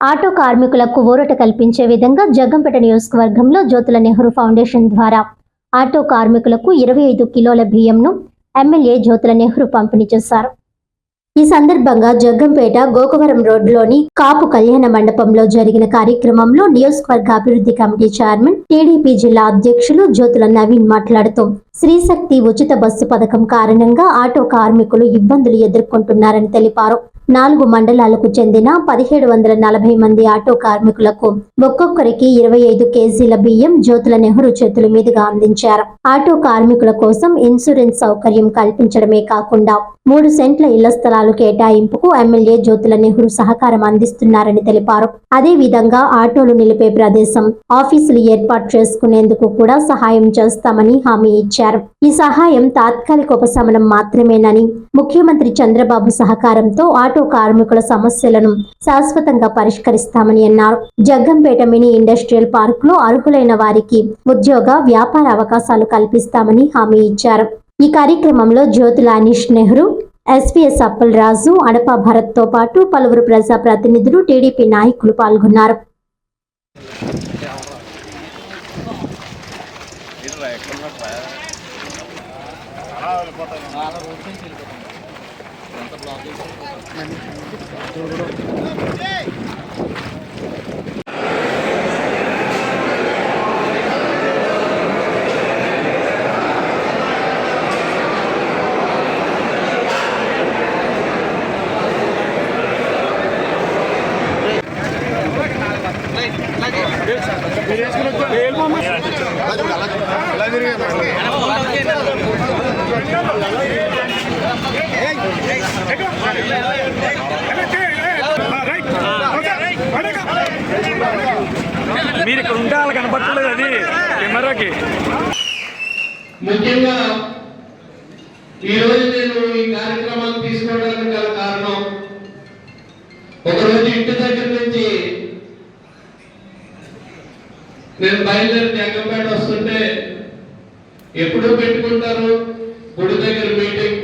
Auto కార్మికులకు ఊరట కల్పించే విధంగా జగ్గంపేట నియోజకవర్గంలో జ్యోతుల నెహ్రూ ఫౌండేషన్ ద్వారా ఆటో కార్మికులకు ఇరవై ఐదు కిలోల బియ్యంను ఎమ్మెల్యే జ్యోతుల నెహ్రూ పంపిణీ చేశారు. ఈ సందర్భంగా జగ్గంపేట గోకవరం రోడ్లోని కాపు కళ్యాణ మండపంలో జరిగిన కార్యక్రమంలో నియోజకవర్గ అభివృద్ధి కమిటీ చైర్మన్ టీడీపీ జిల్లా అధ్యక్షులు జ్యోతుల నవీన్ మాట్లాడుతూ శ్రీశక్తి ఉచిత బస్సు పథకం కారణంగా ఆటో కార్మికులు ఇబ్బందులు ఎదుర్కొంటున్నారని తెలిపారు. నాలుగు మండలాలకు చెందిన పదిహేడు వందల నలభై మంది ఆటో కార్మికులకు ఒక్కొక్కరికి ఇరవై ఐదు కేజీల బియ్యం జ్యోతుల నెహ్రూ చేతుల మీదుగా అందించారు. ఆటో కార్మికుల కోసం ఇన్సూరెన్స్ సౌకర్యం కల్పించడమే కాకుండా మూడు సెంట్ల ఇళ్ళ స్థలాలు కేటాయింపుకు ఎమ్మెల్యే జ్యోతుల నెహ్రూ సహకారం అందిస్తున్నారని తెలిపారు. అదే విధంగా ఆటోలు నిలిపే ప్రదేశం ఆఫీసులు ఏర్పాటు చేసుకునేందుకు కూడా సహాయం చేస్తామని హామీ ఇచ్చారు. ఈ సహాయం తాత్కాలిక ఉపశమనం మాత్రమేనని ముఖ్యమంత్రి చంద్రబాబు సహకారంతో ఆటో కార్మికుల సమస్యలను శాశ్వతంగా పరిష్కరిస్తామని అన్నారు. జగ్గంపేట మినీ ఇండస్ట్రియల్ పార్క్లో అర్హులైన వారికి ఉద్యోగ వ్యాపార అవకాశాలు కల్పిస్తామని హామీ ఇచ్చారు. ఈ కార్యక్రమంలో జ్యోతిలానీష్ నెహ్రూ ఎస్పీఎస్ అప్పల్ రాజు అడప భరత్తో పాటు పలువురు ప్రజా ప్రతినిధులు టీడీపీ నాయకులు పాల్గొన్నారు. Mày, mày, mày, mày, mày, mày, mày, మీరు ఇక్కడ ఉంటే వాళ్ళకి కనపట్టలేదు అది. కెమెరాకి. ముఖ్యంగా ఈరోజు నేను ఈ కార్యక్రమాన్ని తీసుకోవడానికి గల కారణం ఒకరోజు ఇంటి దగ్గర నుంచి నేను బయలుదేరి జగ్గంపేట వస్తుంటే ఎప్పుడు పెట్టుకుంటారు గుడి దగ్గర మీటింగ్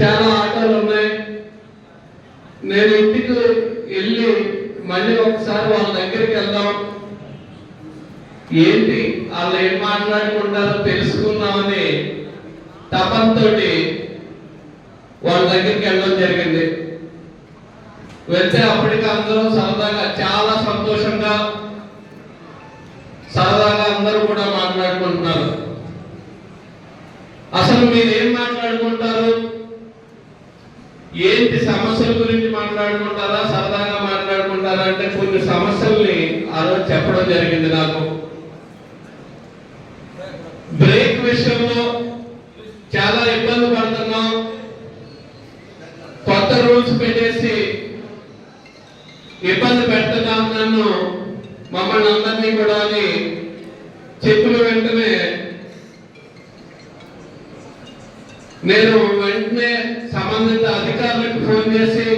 చాలా ఆటోలు ఉన్నాయి. నేను ఇంటికి వెళ్ళి మళ్ళీ ఒకసారి వాళ్ళ దగ్గరికి వెళ్దాం. ఏంటి వాళ్ళు ఏం మాట్లాడుకుంటారో తెలుసుకుందామని తపంతో వాళ్ళ దగ్గరికి వెళ్ళడం జరిగింది. వెళ్తే అప్పటికి అందరూ సరదాగా చాలా సంతోషంగా సరదాగా కూడా మాట్లాడుకుంటున్నారు. అసలు మీరు ఏం మాట్లాడుకుంటారు? ఏంటి సమస్యల గురించి మాట్లాడుకుంటారా? సరదాగా మాట్లాడుకుంటారా? అంటే కొన్ని సమస్యల్ని ఆ రోజు చెప్పడం జరిగింది నాకు. బ్రేక్ విషయంలో చాలా ఇబ్బంది పడుతున్నాం. కొత్త రూల్స్ పెట్టేసి ఇబ్బంది పెడుతున్నాం నన్ను. మమ్మల్ని అందరినీ కూడా అని చెప్పిన వెంటనే నేను వెంటనే సంబంధిత అధికారులకు ఫోన్ చేసి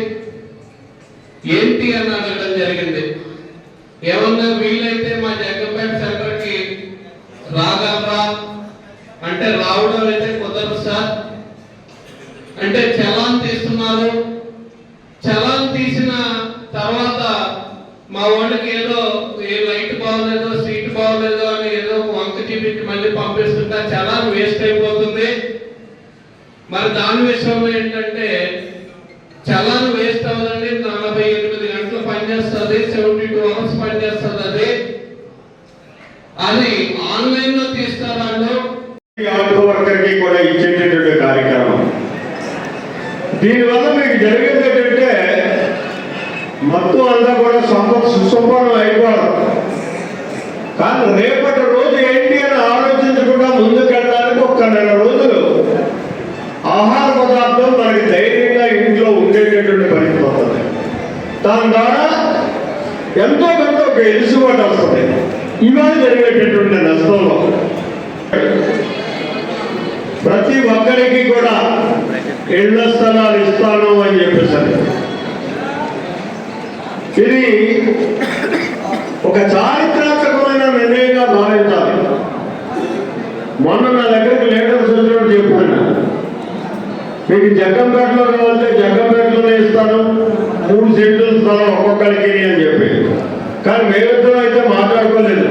ఏంటి అని అడగడం జరిగింది. ఏమన్నా వీలైతే మా జగ్గంపేట సెంటర్కి రాగలరా? అంటే రావడం అయితే కుదరదు సార్. అంటే చలాన్ తీస్తున్నారు. చలాన్ తీసిన తర్వాత మా వాళ్ళకి ఏదో చాలా చలాన్ వేస్ట్ అయిపోతుంది. మరి దాని విషయంలో ఏంటంటే చలాన్ వేస్ట్ అవ్వదండి నలభై ఎనిమిది గంటలు పనిచేస్తుంది సెవెంటీ టూ అవర్స్ పనిచేస్తుంది అది. అది ఆన్లైన్లో తీస్తారాళ్ళు ఈ కూడా ఇచ్చేటటువంటి కార్యక్రమం. దీనివల్ల మీకు జరిగేది ఏంటంటే మొత్తం అంతా కూడా సంపద సుసంపన్నం అయిపోవడం. కానీ రేపటి దాని ద్వారా ఎంతో కొంత ఒక ఎలుసుబాటు వస్తుంది. ఇవాళ జరిగేటటువంటి నష్టంలో ప్రతి ఒక్కరికి కూడా ఇళ్ళ స్థలాలు ఇస్తాను అని చెప్పేసరి ఇది ఒక చారిత్రాత్మకమైన నిర్ణయంగా భావించాలి మొన్న నా దగ్గరికి లీడర్స్ వచ్చినప్పుడు చెప్తున్నా మీకు జగ్గంపేటలో కావాలంటే జగ్గంపేటలోనే ఇస్తాను మూడు సెంట్లు స్థలం ఒక్కొక్కరికి అని చెప్పి కానీ మేమిద్దరం అయితే మాట్లాడుకోలేదు.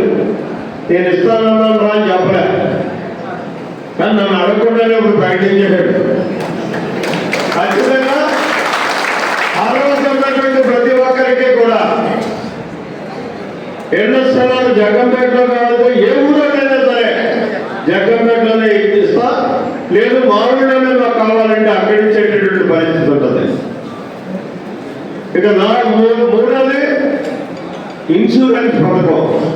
నేను ఇస్తానన్నాను రా అని చెప్పలే. కానీ నన్ను అడగకుండానే ఒక ప్రకటన చేశాడు. ఖచ్చితంగా అర్హత ఉన్నటువంటి ప్రతి ఒక్కరికి కూడా ఎన్న స్థలాలు జగ్గంపేటలో కాదు ఏ ఊరోకైనా సరే జగ్గంపేటలోనే ఇస్తా లేదు మామూలుగానే మాకు కావాలంటే అక్కడి ఇచ్చేటటువంటి పరిస్థితి ఉంటుంది. ఇక నాలుగు మూ- మూడోది ఇన్సూరెన్స్ పథకం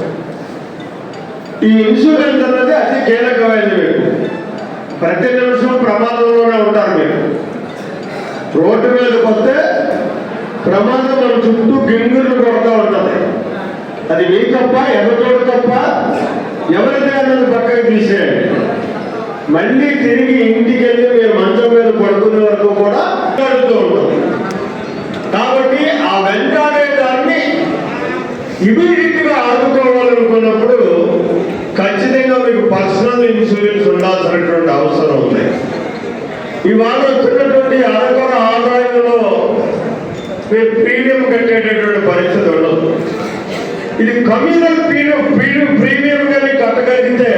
ఈ ఇన్సూరెన్స్ అన్నది అతి కీలకమైనది. మీకు ప్రతి నిమిషం ప్రమాదంలోనే ఉంటారు మీరు. రోడ్డు మీదకి వస్తే ప్రమాదం మన చుట్టూ గింగులు కొడుతూ ఉంటుంది. అది మీ తప్ప ఎవరితోడు తప్ప ఎవరిదే అన్నది పక్కకి తీసేయండి. మళ్ళీ తిరిగి ఇంటికి వెళ్ళి మీరు మంచం మీద పడుకునే వరకు కూడా వెళ్తూ ఉంటుంది. కాబట్టి ఆ వెంటనే దాన్ని ఇమీడియట్గా ఆదుకోవాలనుకున్నప్పుడు ఖచ్చితంగా మీకు పర్సనల్ ఇన్సూరెన్స్ ఉండాల్సినటువంటి అవసరం ఉంది. ఇవాళ వచ్చినటువంటి అరకొర ఆదాయంలో మీరు ప్రీమియం కట్టేటటువంటి పరిస్థితి ఉండదు. ఇది కమ్యూనల్ ప్రీమియం ప్రీమియం కానీ కట్టగలిగితే